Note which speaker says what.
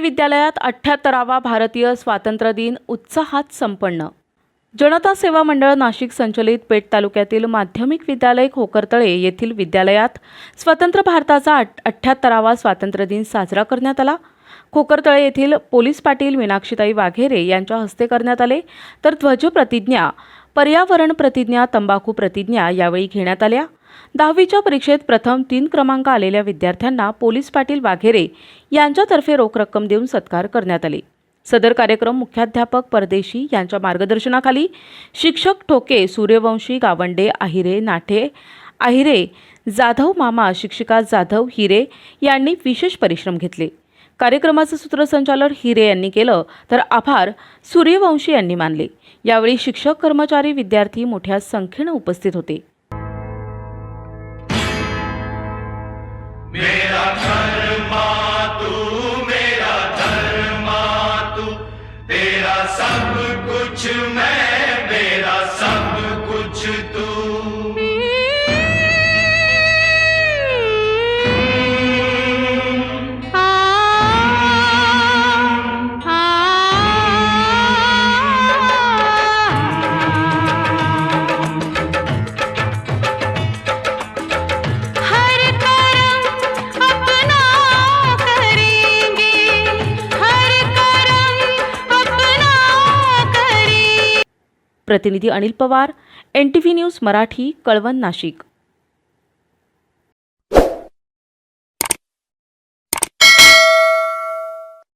Speaker 1: विद्यालयात अठ्ठ्याहत्तरावा भारतीय स्वातंत्र्य दिन उत्साहात संपन्न. जनता सेवा मंडळ नाशिक संचलित पेठ तालुक्यातील माध्यमिक विद्यालय खोकरतळे येथील विद्यालयात स्वतंत्र भारताचा अठ अठ्ठ्याहत्तरावा स्वातंत्र्य दिन साजरा करण्यात आला. खोकरतळे येथील पोलीस पाटील मीनाक्षीताई वाघेरे यांच्या हस्ते करण्यात आले. तर ध्वज प्रतिज्ञा पर्यावरण प्रतिज्ञा तंबाखू प्रतिज्ञा यावेळी घेण्यात आल्या. दहावीच्या परीक्षेत प्रथम तीन क्रमांक आलेल्या विद्यार्थ्यांना पोलीस पाटील वाघेरे यांच्यातर्फे रोख रक्कम देऊन सत्कार करण्यात आले. सदर कार्यक्रम मुख्याध्यापक परदेशी यांच्या मार्गदर्शनाखाली शिक्षक ठोके सूर्यवंशी गावंडे आहिरे नाठे आहिरे जाधव मामा शिक्षिका जाधव हिरे यांनी विशेष परिश्रम घेतले. कार्यक्रमाचं सूत्रसंचालन हिरे यांनी केलं तर आभार सूर्यवंशी यांनी मानले. यावेळी शिक्षक कर्मचारी विद्यार्थी मोठ्या संख्येनं उपस्थित होते.
Speaker 2: मेरा कर्मा तू मेरा धर्मा तू तेरा सब कुछ मैं मेरा सब
Speaker 1: प्रतिनिधी Anil Pawar N T V news Marathi Kalwan Nashik.